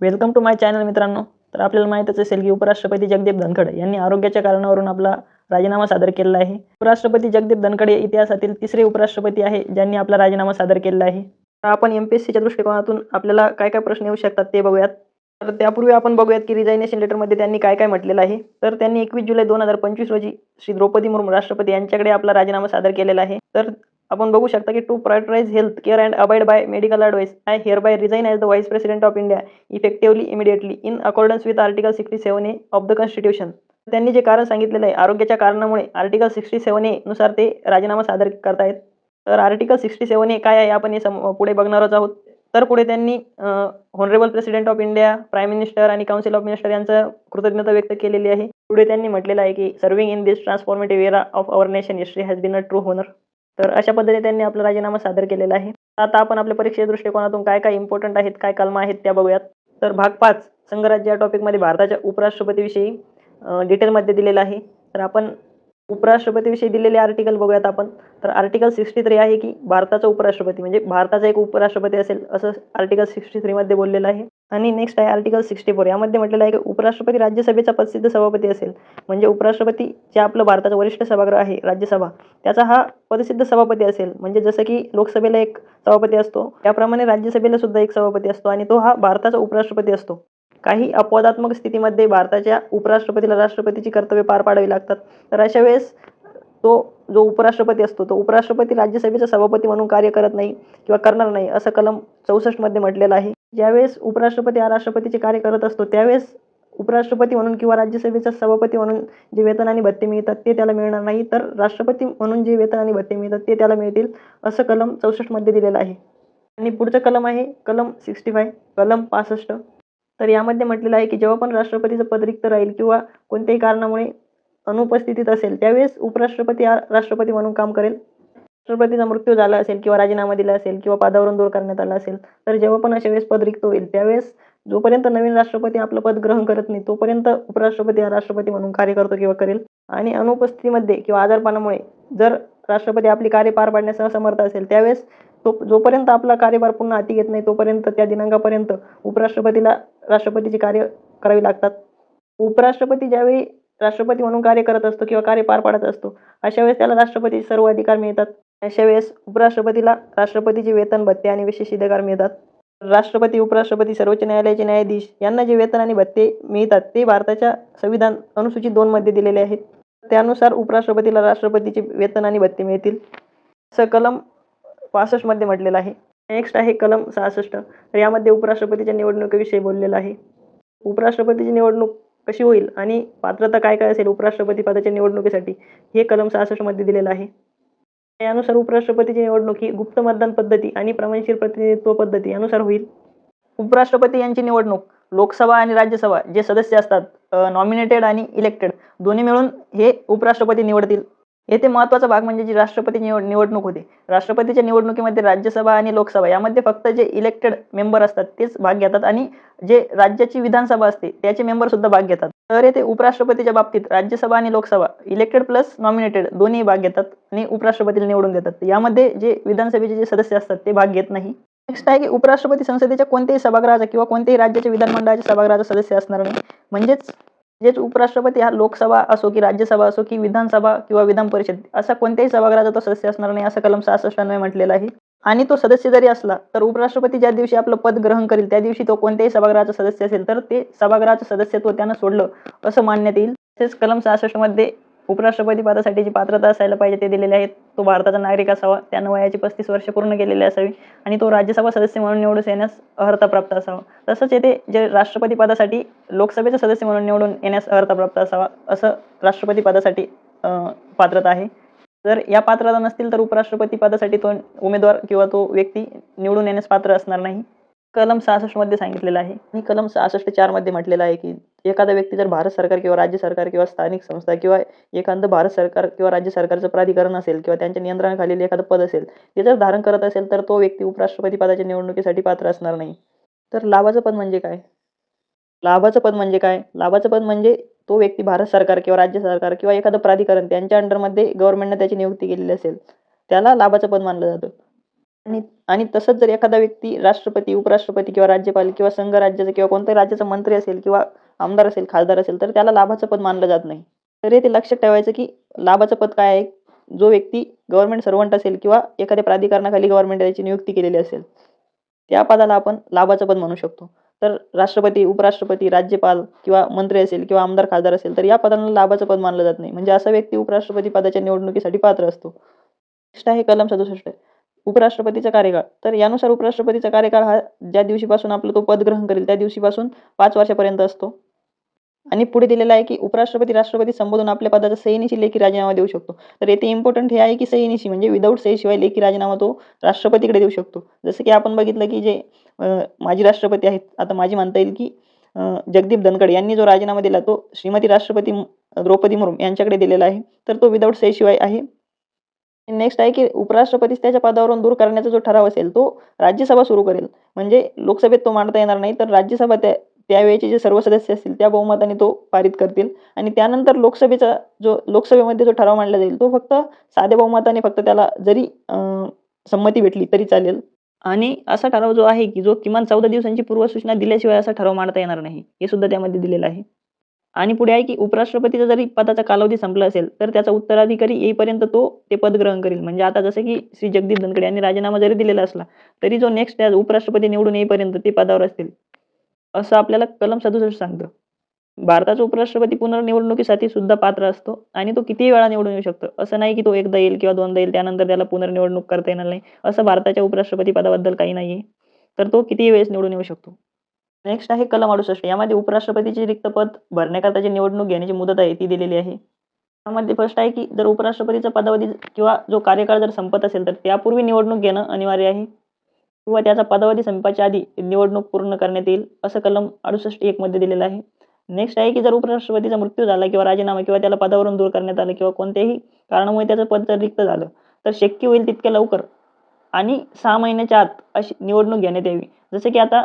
Welcome to my channel मित्रांनो. तर आपल्याला माहीतच असेल की उपराष्ट्रपती जगदीप धनखड यांनी आरोग्याच्या कारणावरून आपला राजीनामा सादर केलेला आहे. उपराष्ट्रपती जगदीप धनखड हे इतिहासातील तिसरे उपराष्ट्रपती आहे ज्यांनी आपला राजीनामा सादर केलेला आहे. तर आपण एम पी एस सीच्या दृष्टिकोनातून आपल्याला काय काय प्रश्न येऊ शकतात ते बघूयात. तर त्यापूर्वी आपण बघूयात की रिझायनेशन लेटरमध्ये त्यांनी काय काय म्हटलेलं आहे. तर त्यांनी एकवीस जुलै दोन हजार पंचवीस रोजी श्री द्रौपदी मुर्मू राष्ट्रपती यांच्याकडे आपला राजीनामा सादर केलेला आहे. तर आपण बघू शकता की to prioritise health care and abide by medical advice I hereby resign as the vice president of India effectively immediately in accordance with article sixty seven A of the constitution त्यांनी जे कारण सांगितलेलं आहे आरोग्याच्या कारणामुळे आर्टिकल सिक्स्टी सेवन ए नुसार ते राजीनामा सादर करतायत. तर आर्टिकल सिक्स्टी सेवन ए काय आहे आपण हे सम पुढे बघणारच आहोत. तर पुढे त्यांनी honourable president of India prime minister आणि काउन्सिल ऑफ मिनिस्टर यांचं कृतज्ञता व्यक्त केलेली आहे. पुढे त्यांनी म्हटलेलं आहे की serving in this transformative era of our nation history has been a true honour तर अशा पद्धतीने त्यांनी आपला राजीनामा सादर केलेला आहे. आता आपण आपल्या परीक्षेच्या दृष्टिकोनातून काय काय इम्पॉर्टंट आहेत काय कलमा आहेत त्या बघूयात. तर भाग पाच संघराज्य या टॉपिकमध्ये भारताच्या उपराष्ट्रपतीविषयी डिटेलमध्ये दिलेलं आहे. तर आपण उपराष्ट्रपतीविषयी दिलेले आर्टिकल बघूयात आपण. तर आर्टिकल सिक्स्टी थ्री आहे की भारताचा उपराष्ट्रपती म्हणजे भारताचा एक उपराष्ट्रपती असेल असं आर्टिकल सिक्स्टी थ्रीमध्ये बोललेलं आहे. आणि नेक्स्ट आहे आर्टिकल सिक्स्टी फोर यामध्ये म्हटलेलं आहे की उपराष्ट्रपती राज्यसभेचा प्रसिद्ध सभापती असेल. म्हणजे उपराष्ट्रपती जे आपलं भारताचं वरिष्ठ सभागृह आहे राज्यसभा. त्याचा हा पदसिद्ध सभापती असेल. म्हणजे जसं की लोकसभेला एक सभापती असतो. त्याप्रमाणे राज्यसभेला सुद्धा एक सभापती असतो आणि तो हा भारताचा उपराष्ट्रपती असतो. काही अपवादात्मक स्थितीमध्ये भारताच्या उपराष्ट्रपतीला राष्ट्रपतीची कर्तव्य पार पाडावी लागतात. तर अशा वेळेस तो जो उपराष्ट्रपती असतो तो उपराष्ट्रपती राज्यसभेचा सभापती म्हणून कार्य करत नाही किंवा करणार नाही असं कलम चौसष्टमध्ये म्हटलेलं आहे. ज्यावेळेस उपराष्ट्रपती हा राष्ट्रपतीचे कार्य करत असतो त्यावेळेस उपराष्ट्रपती म्हणून किंवा राज्यसभेचा सभापती म्हणून जे वेतन आणि भत्ते मिळतात ते त्याला मिळणार नाही तर राष्ट्रपती म्हणून जे वेतन आणि भत्ते मिळतात ते त्याला मिळतील असं कलम चौसष्टमध्ये दिलेलं आहे. आणि पुढचं कलम आहे कलम सिक्स्टी फाय कलम पासष्ट. तर यामध्ये म्हटलेलं आहे की जेव्हा पण राष्ट्रपतीचं पद रिक्त राहील किंवा कोणत्याही कारणामुळे अनुपस्थितीत असेल त्यावेळेस उपराष्ट्रपती हा राष्ट्रपती म्हणून काम करेल. राष्ट्रपतीचा मृत्यू झाला असेल किंवा राजीनामा दिला असेल किंवा पदावरून दूर करण्यात आला असेल तर जेव्हा पण अशा वेळेस पद रिक्त होईल त्यावेळेस जोपर्यंत नवीन राष्ट्रपती आपलं पद ग्रहण करत नाही तोपर्यंत उपराष्ट्रपती हा राष्ट्रपती म्हणून कार्य करतो किंवा करेल. आणि अनुपस्थितीमध्ये किंवा आजारपणामुळे जर राष्ट्रपती आपली कार्य पार पाडण्यास असमर्थ असेल त्यावेळेस तो जोपर्यंत आपला कार्यभार पुन्हा हाती घेत नाही तोपर्यंत त्या दिनांकापर्यंत उपराष्ट्रपतीला राष्ट्रपतीची कार्य करावी लागतात. उपराष्ट्रपती ज्यावेळी राष्ट्रपती म्हणून कार्य करत असतो किंवा कार्य पार पाडत असतो अशा वेळेस त्याला राष्ट्रपतीचे सर्व अधिकार मिळतात. अशा वेळेस उपराष्ट्रपतीला राष्ट्रपतीचे वेतन भत्ते आणि विशेष अधिकार मिळतात. राष्ट्रपती उपराष्ट्रपती सर्वोच्च न्यायालयाचे न्यायाधीश यांना जे वेतन आणि भत्ते मिळतात ते भारताच्या संविधान अनुसूचित दोनमध्ये दिलेले आहेत. त्यानुसार उपराष्ट्रपतीला राष्ट्रपतीचे वेतन आणि भत्ते मिळतील. असं कलम पासष्टमध्ये म्हटलेलं आहे. नेक्स्ट आहे कलम सहासष्ट. तर यामध्ये उपराष्ट्रपतीच्या निवडणुकीविषयी बोललेलं आहे. उपराष्ट्रपतीची निवडणूक कशी होईल आणि पात्रता काय काय असेल उपराष्ट्रपती पदाच्या निवडणुकीसाठी हे कलम सहासष्टमध्ये दिलेलं आहे. यानुसार उपराष्ट्रपतीची निवडणूक ही गुप्त मतदान पद्धती आणि प्रमाणशीर प्रतिनिधित्व पद्धती यानुसार होईल. उपराष्ट्रपती यांची निवडणूक लोकसभा आणि राज्यसभा जे सदस्य असतात नॉमिनेटेड आणि इलेक्टेड दोन्ही मिळून हे उपराष्ट्रपती निवडतील. येथे महत्त्वाचा भाग म्हणजे जी राष्ट्रपती निवड निवडणूक होते. राष्ट्रपतीच्या निवडणुकीमध्ये राज्यसभा आणि लोकसभा यामध्ये फक्त जे इलेक्टेड मेंबर असतात तेच भाग घेतात आणि जे राज्याची विधानसभा असते त्याचे मेंबर सुद्धा भाग घेतात. तर येथे उपराष्ट्रपतीच्या बाबतीत राज्यसभा आणि लोकसभा इलेक्टेड प्लस नॉमिनेटेड दोन्ही भाग घेतात आणि उपराष्ट्रपतीला निवडून देतात. यामध्ये जे विधानसभेचे जे सदस्य असतात ते भाग घेत नाही. नेक्स्ट आहे की उपराष्ट्रपती संसदेच्या कोणत्याही सभागृहाचा किंवा कोणत्याही राज्याच्या विधानमंडळाच्या सभागृहाचा सदस्य असणार नाही. म्हणजेच म्हणजेच उपराष्ट्रपती हा लोकसभा असो की राज्यसभा असो की विधानसभा किंवा विधान परिषद असा कोणत्याही सभागृहाचा तो सदस्य असणार नाही असं कलम सहासष्टांमध्ये म्हटलेलं आहे. आणि तो सदस्य जरी असला तर उपराष्ट्रपती ज्या दिवशी आपलं पद ग्रहण करेल त्या दिवशी तो कोणत्याही सभागृहाचा सदस्य असेल तर ते सभागृहाचं सदस्यत्व त्यानं सोडलं असं मानण्यात येईल. तसेच कलम सहासष्टमध्ये उपराष्ट्रपती पदासाठी जी पात्रता असायला पाहिजे ते दिलेले आहेत. तो भारताचा नागरिक असावा त्यानं वयाची पस्तीस वर्ष पूर्ण केलेली असावी आणि तो राज्यसभा सदस्य म्हणून निवडून येण्यास अर्हता प्राप्त असावा. तसंच येथे जे राष्ट्रपती पदासाठी लोकसभेचा सदस्य म्हणून निवडून येण्यास अर्हता प्राप्त असावा असं राष्ट्रपती पदासाठी पात्रता आहे. जर या पात्रता नसतील तर उपराष्ट्रपती पदासाठी तो उमेदवार किंवा तो व्यक्ती निवडून येण्यास पात्र असणार नाही. कलम सहासष्टमध्ये सांगितलेलं आहे. आणि कलम सहासष्ट चारमध्ये म्हटलेलं आहे की एखादा व्यक्ती जर भारत सरकार किंवा राज्य सरकार किंवा स्थानिक संस्था किंवा एखादं भारत सरकार किंवा राज्य सरकारचं प्राधिकरण असेल किंवा त्यांच्या नियंत्रणाखालील एखादं पद असेल ते जर धारण करत असेल तर तो व्यक्ती उपराष्ट्रपती पदाच्या निवडणुकीसाठी पात्र असणार नाही. तर लाभाचं पद म्हणजे काय? लाभाचं पद म्हणजे काय? लाभाचं पद म्हणजे तो व्यक्ती भारत सरकार किंवा राज्य सरकार किंवा एखादं प्राधिकरण त्यांच्या अंडरमध्ये गव्हर्नमेंटने त्याची नियुक्ती केलेली असेल त्याला लाभाचं पद मानलं जातं. आणि आणि तसंच जर एखादा व्यक्ती राष्ट्रपती उपराष्ट्रपती किंवा राज्यपाल किंवा संघराज्याचा किंवा कोणत्याही राज्याचा मंत्री असेल किंवा आमदार असेल खासदार असेल तर त्याला लाभाचं पद मानलं जात नाही. तर ते लक्षात ठेवायचं की लाभाचं पद काय आहे? जो व्यक्ती गव्हर्नमेंट सर्वंट असेल किंवा एखाद्या प्राधिकरणाखाली गव्हर्नमेंट त्याची नियुक्ती केलेली असेल त्या पदाला आपण लाभाचं पद म्हणू शकतो. तर राष्ट्रपती उपराष्ट्रपती राज्यपाल किंवा मंत्री असेल किंवा आमदार खासदार असेल तर या पदांना लाभाचं पद मानलं जात नाही. म्हणजे असा व्यक्ती उपराष्ट्रपती पदाच्या निवडणुकीसाठी पात्र असतो. नेक्स्ट आहे कलम सदुसष्ट. उपराष्ट्रपतीचा कार्यकाळ. तर यानुसार उपराष्ट्रपतीचा कार्यकाळ हा ज्या दिवशीपासून आपलं तो पद ग्रहण करेल त्या दिवशीपासून पाच वर्षापर्यंत असतो. आणि पुढे दिलेलं आहे की उपराष्ट्रपती राष्ट्रपती संबोधून आपल्या पदाचा सहीनिशी लेखी राजीनामा देऊ शकतो. तर येथे इम्पॉर्टंट हे आहे की सहीनिशी म्हणजे विदाऊट सहीशिवाय लेखी राजीनामा तो राष्ट्रपतीकडे देऊ शकतो. जसं की आपण बघितलं की जे माजी राष्ट्रपती आहेत आता माझी म्हणता येईल की जगदीप धनखड यांनी जो राजीनामा दिला तो श्रीमती राष्ट्रपती द्रौपदी मुर्मू यांच्याकडे दिलेला आहे. तर तो विदाऊट सहीशिवाय आहे. नेक्स्ट आहे की उपराष्ट्रपतीच त्याच्या पदावरून दूर करण्याचा जो ठराव असेल तो राज्यसभा सुरू करेल. म्हणजे लोकसभेत तो मांडता येणार नाही तर राज्यसभा त्या त्यावेळेचे जे सर्व सदस्य असतील त्या बहुमताने तो पारित करतील. आणि त्यानंतर लोकसभेचा जो लोकसभेमध्ये जो ठराव मांडला जाईल तो फक्त साध्या बहुमताने फक्त त्याला जरी संमती भेटली तरी चालेल. आणि असा ठराव जो आहे की जो किमान चौदा दिवसांची पूर्वसूचना दिल्याशिवाय असा ठराव मांडता येणार नाही हे सुद्धा त्यामध्ये दिलेलं आहे. आणि पुढे आहे की उपराष्ट्रपतीचा जरी पदाचा कालावधी संपला असेल तर त्याचा उत्तराधिकारी येईपर्यंत तो ते पद ग्रहण करेल. म्हणजे आता जसं की श्री जगदीप धनखड यांनी राजीनामा जरी दिलेला असला तरी जो नेक्स्ट उपराष्ट्रपती निवडून येईपर्यंत ते पदावर असतील. असं आपल्याला कलम सदुसष्ट सांगतं. भारताचा उपराष्ट्रपती पुनर्निवडणुकीसाठी सुद्धा पात्र असतो आणि तो कितीही वेळा निवडून येऊ शकतो. असं नाही की तो एकदा येईल किंवा दोनदा येईल त्यानंतर त्याला पुनर्निवडणूक करता येणार नाही. असं भारताच्या उपराष्ट्रपती पदाबद्दल काही नाही आहे. तर तो कितीही वेळेस निवडून येऊ शकतो. नेक्स्ट आहे कलम अडुसष्ट. यामध्ये उपराष्ट्रपतीचे रिक्त पद भरण्याकरता जी निवडणूक घेण्याची मुदत आहे ती दिलेली आहे. त्यामध्ये फर्स्ट आहे की जर उपराष्ट्रपतीचा पदावधी किंवा जो कार्यकाळ जर संपत असेल तर त्यापूर्वी निवडणूक घेणं अनिवार्य आहे. किंवा त्याचा पदावधी संपाच्या आधी निवडणूक पूर्ण करण्यात येईल असं कलम अडुसष्ट एकमध्ये दिलेलं आहे. नेक्स्ट आहे की जर उपराष्ट्रपतीचा मृत्यू झाला किंवा राजीनामा किंवा त्याला पदावरून दूर करण्यात आलं किंवा कोणत्याही कारणामुळे त्याचं पद जर रिक्त झालं तर शक्य होईल तितक्या लवकर. आणि सहा महिन्याच्या आत अशी निवडणूक घेण्यात यावी. जसं की आता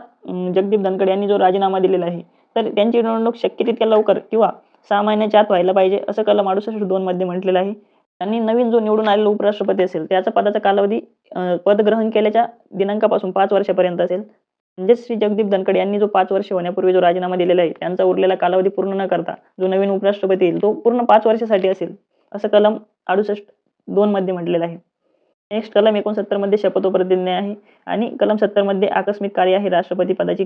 जगदीप धनखड यांनी जो राजीनामा दिलेला आहे तर त्यांची निवडणूक शक्य तितक्या लवकर किंवा सहा महिन्याच्या आत व्हायला पाहिजे असं कलम अडुसष्ट दोनमध्ये म्हटलेलं आहे. त्यांनी नवीन जो निवडून आलेला उपराष्ट्रपती असेल त्याचा पदाचा कालावधी पद ग्रहण केल्याच्या दिनांकापासून पाच वर्षापर्यंत असेल. म्हणजेच श्री जगदीप धनखड यांनी जो पाच वर्ष होण्यापूर्वी जो राजीनामा दिलेला आहे त्यांचा उरलेला कालावधी पूर्ण न करता जो नवीन उपराष्ट्रपती येईल तो पूर्ण पाच वर्षासाठी असेल. असं कलम अडुसष्ट दोनमध्ये म्हटलेलं आहे. नेक्स्ट कलम एकोणसत्तरमध्ये शपथोप्रतिज्ञा आहे आणि कलम सत्तरमध्ये आकस्मिक कार्य आहे राष्ट्रपती पदाची.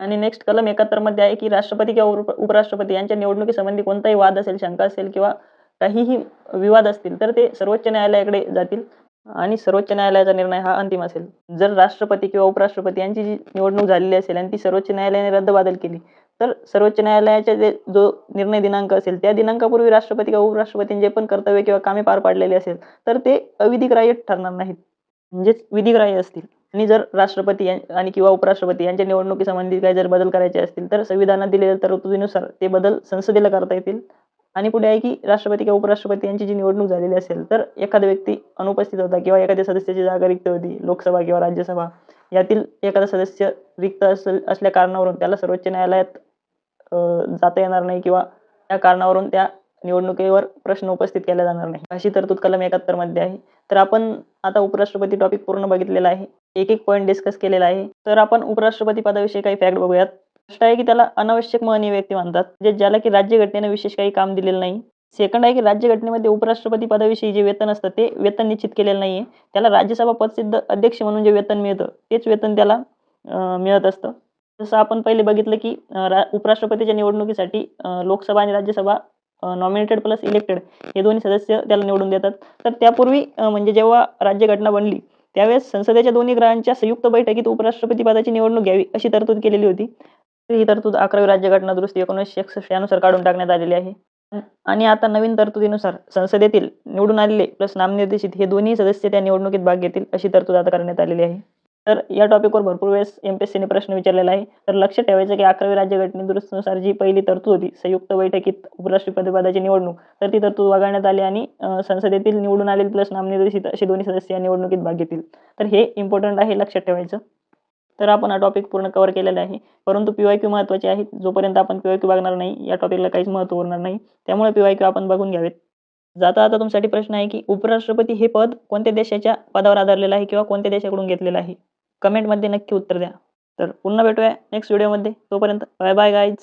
आणि नेक्स्ट कलम एकाहत्तरमध्ये आहे की राष्ट्रपती किंवा उप उपराष्ट्रपती यांच्या निवडणुकीसंबंधी कोणताही वाद असेल शंका असेल किंवा काहीही विवाद असतील तर ते सर्वोच्च न्यायालयाकडे जातील आणि सर्वोच्च न्यायालयाचा निर्णय हा अंतिम असेल. जर राष्ट्रपती किंवा उपराष्ट्रपती यांची जी निवडणूक झालेली असेल आणि ती सर्वोच्च न्यायालयाने रद्दबादल केली तर सर्वोच्च न्यायालयाच्या जे जो निर्णय दिनांक असेल त्या दिनांकापूर्वी राष्ट्रपती किंवा उपराष्ट्रपतींचे जे पण कर्तव्य किंवा कामे पार पाडलेली असेल तर ते अविधिग्राह्य ठरणार नाहीत. म्हणजेच विधिग्राह्य असतील. आणि जर राष्ट्रपती आणि किंवा उपराष्ट्रपती यांच्या निवडणुकीसंबंधी काही जर बदल करायचे असतील तर संविधानात दिलेल्या तरतुदीनुसार ते बदल संसदेला करता येतील. आणि पुढे आहे की राष्ट्रपती किंवा उपराष्ट्रपती यांची जी निवडणूक झालेली असेल तर एखादा व्यक्ती अनुपस्थित होता किंवा एखाद्या सदस्याची जागा रिक्त होती लोकसभा किंवा राज्यसभा यातील एखादा सदस्य रिक्त असेल असल्या कारणावरून त्याला सर्वोच्च न्यायालयात जाता येणार नाही किंवा त्या कारणावरून त्या निवडणुकीवर प्रश्न उपस्थित केला जाणार नाही. अशी तरतूद कलम एकाहत्तरमध्ये आहे. तर आपण आता उपराष्ट्रपती टॉपिक पूर्ण बघितलेला आहे. एक एक पॉईंट डिस्कस केलेला आहे. तर आपण उपराष्ट्रपती पदाविषयी काही फॅक्ट बघूयात. फर्स्ट आहे की त्याला अनावश्यक महनीय व्यक्ती मानतात जे ज्याला की राज्यघटनेने विशेष काही काम दिलेलं नाही. सेकंड आहे की राज्यघटनेमध्ये उपराष्ट्रपती पदाविषयी जे वेतन असतं ते वेतन निश्चित केलेलं नाही आहे त्याला राज्यसभा पदसिद्ध अध्यक्ष म्हणून जे वेतन मिळतं तेच वेतन त्याला मिळत असतं. जसं आपण पहिले बघितलं की रा उपराष्ट्रपतीच्या निवडणुकीसाठी लोकसभा आणि राज्यसभा नॉमिनेटेड प्लस इलेक्टेड हे दोन्ही सदस्य त्याला निवडून देतात. तर त्यापूर्वी म्हणजे जेव्हा राज्यघटना बनली त्यावेळेस संसदेच्या दोन्ही ग्रहांच्या संयुक्त बैठकीत उपराष्ट्रपती पदाची निवडणूक घ्यावी अशी तरतूद केलेली होती. ही तरतूद अकरावी राज्यघटना दुरुस्ती एकोणीसशे एकसष्ट यानुसार काढून टाकण्यात आलेली आहे. आणि आता नवीन तरतुदीनुसार संसदेतील निवडून आलेले प्लस नामनिर्देशित हे दोन्ही सदस्य त्या निवडणुकीत भाग घेतील अशी तरतूद आता करण्यात आलेली आहे. तर या टॉपिकवर भरपूर वेळेस एम पी एस सीने प्रश्न विचारलेला आहे. तर लक्ष ठेवायचं की अकरावी राज्यघटने दुरुस्तीनुसार जी पहिली तरतूद होती संयुक्त बैठकीत उपराष्ट्रपती पदाची निवडणूक तर ती तरतूद वगळण्यात आली आणि संसदेतील निवडून आलेले प्लस नामनिर्देशित असे दोन्ही सदस्य या निवडणुकीत भाग घेतील. तर हे इम्पॉर्टंट आहे लक्षात ठेवायचं. तर आपण हा टॉपिक पूर्ण कव्हर केलेला आहे. परंतु पी वाय क्यू महत्त्वाचे आहेत. जोपर्यंत आपण पी वाय क्यू बघणार नाही या टॉपिकला काहीच महत्त्व उरणार नाही. त्यामुळे पी वाय क्यू आपण बघून घ्यावेत. जाता आता तुमच्यासाठी प्रश्न आहे की उपराष्ट्रपती हे पद कोणत्या देशाच्या पदावर आधारलेलं आहे किंवा कोणत्या देशाकडून घेतलेलं आहे? कमेंटमध्ये नक्की उत्तर द्या. तर पुन्हा भेटूया नेक्स्ट व्हिडिओमध्ये तोपर्यंत बाय बाय गाईज